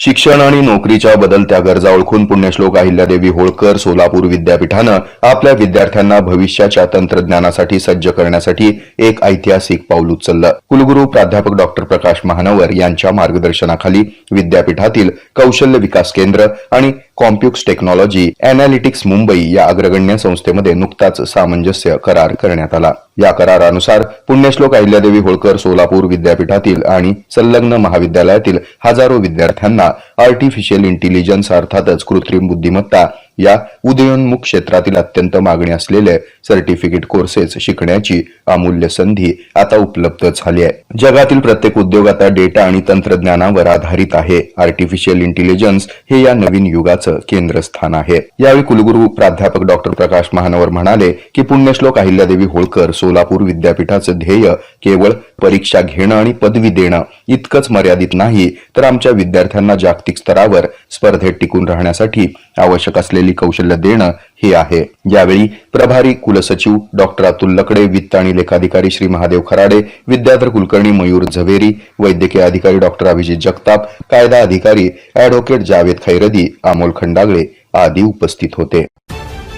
शिक्षण आणि नोकरीच्या बदलत्या गरजा ओळखून पुण्यश्लोक अहिल्यादेवी होळकर सोलापूर विद्यापीठानं आपल्या विद्यार्थ्यांना भविष्याच्या तंत्रज्ञानासाठी सज्ज करण्यासाठी एक ऐतिहासिक पाऊल उचललं. कुलगुरू प्राध्यापक डॉक्टर प्रकाश महानवर यांच्या मार्गदर्शनाखाली विद्यापीठातील कौशल्य विकास केंद्र आणि कॉम्प्युक्स टेक्नॉलॉजी अनालिटिक्स मुंबई या अग्रगण्य संस्थेमध्ये नुकताच सामंजस्य करार करण्यात आला. या करारानुसार पुण्यश्लोक अहिल्यादेवी होळकर सोलापूर विद्यापीठातील आणि संलग्न महाविद्यालयातील हजारो विद्यार्थ्यांना आर्टिफिशियल इंटेलिजन्स अर्थातच कृत्रिम बुद्धिमत्ता या उदयोन्मुख क्षेत्रातील अत्यंत मागणी असलेले सर्टिफिकेट कोर्सेस शिकण्याची अमूल्य संधी आता उपलब्ध झाली आहे. जगातील प्रत्येक उद्योग आता डेटा आणि तंत्रज्ञानावर आधारित आहे. आर्टिफिशियल इंटेलिजन्स हे या नवीन युगाचं केंद्रस्थान आहे. यावेळी कुलगुरू प्राध्यापक डॉक्टर प्रकाश महानवर म्हणाले की पुण्यश्लोक अहिल्यादेवी होळकर सोलापूर विद्यापीठाचं ध्येय केवळ परीक्षा घेणं आणि पदवी देणं इतकंच मर्यादित नाही तर आमच्या विद्यार्थ्यांना जागतिक स्तरावर स्पर्धेत टिकून राहण्यासाठी आवश्यक असलेली कौशल्य देणं हे आहे. यावेळी प्रभारी कुलसचिव डॉक्टर अतुल लकडे वित्त आणि लेखाधिकारी श्री महादेव खराडे विद्याधर कुलकर्णी मयूर झवेरी वैद्यकीय अधिकारी डॉक्टर अभिजित जगताप कायदा अधिकारी ऍडव्होकेट जावेद खैरदी अमोल खंडागळे आदी उपस्थित होते.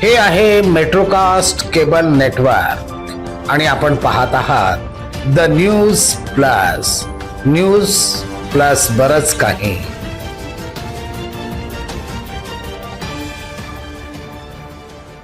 हे आहे मेट्रोकास्ट केबल नेटवर्क. आणि आपण पाहत आहात the news plus. News plus बरच काही.